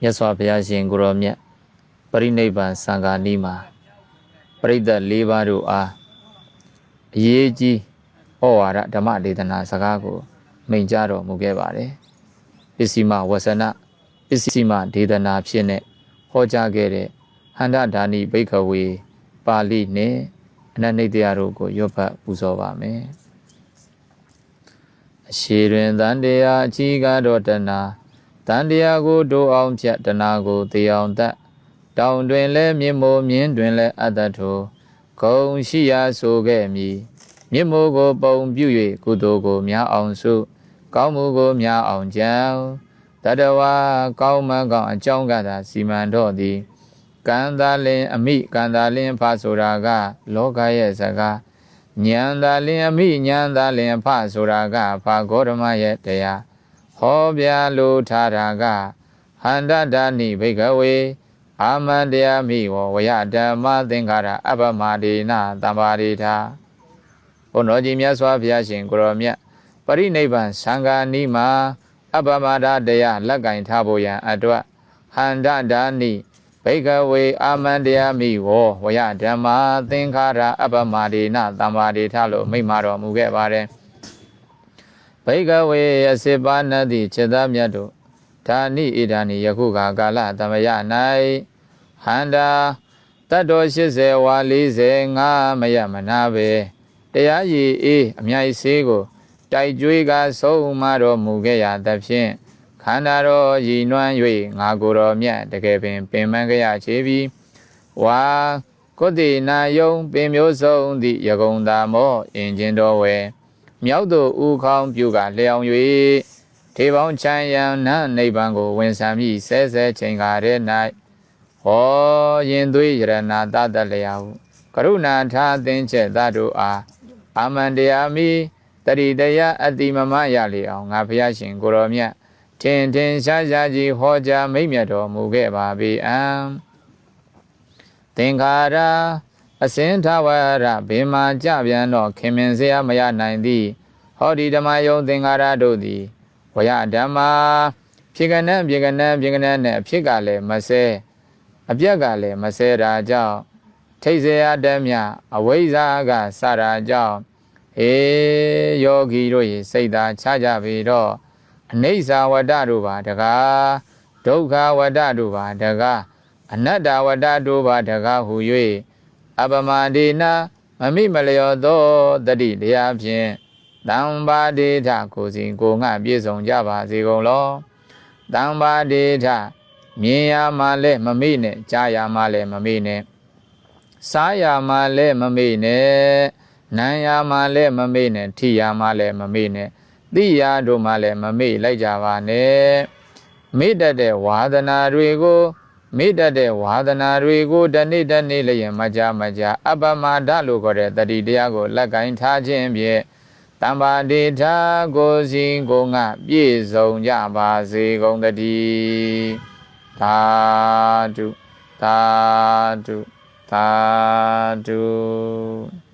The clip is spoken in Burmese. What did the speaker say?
မြတ်စွာဘုရားရှင်ကိုရောမြတ်ပရိနိဗ္ဗာန်စံဃာနီးမှာပရိသတ်၄ပါးတို့အားအရေးကြီးဩဝါဒဓမ္မဒေသနာစကားကို မိန့်ကြားတော်မူခဲ့ပါတယ်ပစ္စည်းမဝဆနပစ္စည်းမဒေသနာဖြစ်နေဟောကြားခဲ့တဲ့ဟန္တာဒါနိဘိခဝေပါဠိနဲ့အနန္တိတရားတို့ကိုရွတ်ဖတ်ပူဇော်ပါမယ်အရှိတွင်တန်တရားအကြီးကားတော်တဏ တန်တရားကိုဒိုးအောင်ဖြတ်တဏကိုသေအောင်တတ်တောင်တွင်လဲမြင့်မိုးမြင်းတွင်လဲအတ္တထိုဂုံရှိရာဆိုခဲ့မည်မြင့်မိုးကိုပုံပြု၍ကုသိုလ်ကိုများအောင်စုကောင်းမှုကိုများအောင်ကြောင်းတတဝါကောင်းမကောင်းအကြောင်းကသာစီမံတော့သည်ကံသာလင်အမိကံသာလင်ဖဆိုတာက လောကရဲ့စကားဉာဏ်သာလင်အမိဉာဏ်သာလင်ဖဆိုတာကဖာဂေါရမရဲ့တရား ဟောပြလိုထားတာကဟန္တဒာနိဘိကဝေအာမန္တရားမိဝဝယဓမ္မသင်္ခါရအပ္ပမဒေနတမ္ပါရိထာဘုန်းတော်ကြီးမြတ်စွာဘုရားရှင်ကိုရောမြတ်ပရိနိဗ္ဗာန်သံဃာနီးမှာအပ္ပမဒတရားလက်ကင်ထားဖို့ရန်အတွက်ဟန္တဒာနိဘိကဝေအာမန္တရားမိဝဝယဓမ္မသင်္ခါရအပ္ပမဒေနတမ္ပါရိထာလို့မိန့်မာတော်မူခဲ့ပါတယ် ဘိကဝေအစေပါနတိခြေသားမြတ်တို့ဓာနိဣဒာနိယခုခါကာလသမယ၌ဟန္တာတတ်တော်80ဝါ45မရမနာပဲတရားရည်အေးအမြိုက်ဆေးကို တိုက်ကြွေးကဆုံးမတော်မူခဲ့ရသဖြင့်ခန္ဓာတော်ရည်နွမ်း၍ငါကိုယ်တော်မြတ်တကယ်ပင်ပင်မကြရချေပြီဝါကိုတိနာယုံပင်မျိုးစုံသည့်ယကုံသာမောအင်ခြင်းတော်ဝဲ မြောက်သို့ဥခေါင်းပြုကလျောင်၍ထေပေါင်းချမ်းရန်နနိဗ္ဗာန်ကိုဝင်ဆံမိဆဲဆဲချိန်ကားတဲ့၌ဟောရင်သွေးရဏတတလျာဟုကရုဏာထားသင်ချက်သတို့အားအာမန္တရားမိတရိတရားအတိမမရလေအောင်ငါဖျားရှင်ကိုရောမြတ်ထင်ထင်ရှားရှားကြီးဟောကြားမိတ်မြတ်တော်မူခဲ့ပါပေအံသင်္ခါရ အစင်ထဝရဘင်မာကြပြန်တော့ခင်မင်စရာမရနိုင်သည်ဟောဒီဓမ္မယုံသင်္ခါရတို့သည်ဝရဓမ္မာဖြစ်ကနန်းဖြစ်ကနန်းဖြစ်ကနန်းနဲ့အဖြစ်ကလည်းမဆဲအပြက်ကလည်းမဆဲတာကြောင့်ထိတ်เสียတည်းမြအဝိဇ္ဇာကစတာကြောင့်ဟေယောဂီတို့ရေစိတ်သာချကြပြီတော့အနိစ္စဝတ္တတို့ပါတကားဒုက္ခဝတ္တတို့ပါတကားအနတ္တဝတ္တတို့ပါတကားဟူ၍ အပမဒေနာမမိမလျော်သောတတိတရားဖြင့်တံပါဒေထကိုစဉ်ကိုငှပြည့်စုံကြပါစေကုန်လောတံပါဒေထမြင်ရမှလည်းမမိနဲ့ကြားရမှလည်းမမိနဲ့စားရမှလည်းမမိနဲ့နာရမှလည်းမမိနဲ့ထိရမှလည်းမမိနဲ့သိရတို့မှလည်းမမိလိုက်ကြပါနဲ့မိတတ်တဲ့ဝါဒနာတွေကို မိတတ်တဲ့ဝါဒနာတွေကိုတနေ့တနေ့လျင်မကြမကြအပ္ပမဒလို့ခေါ်တဲ့တတိတရားကိုလက်ကင်ထားခြင်းဖြင့်တမ္ပါတိထာကိုစီကိုငါပြည့်စုံကြပါစေကုန်တည်းသာဓုသာဓုသာဓု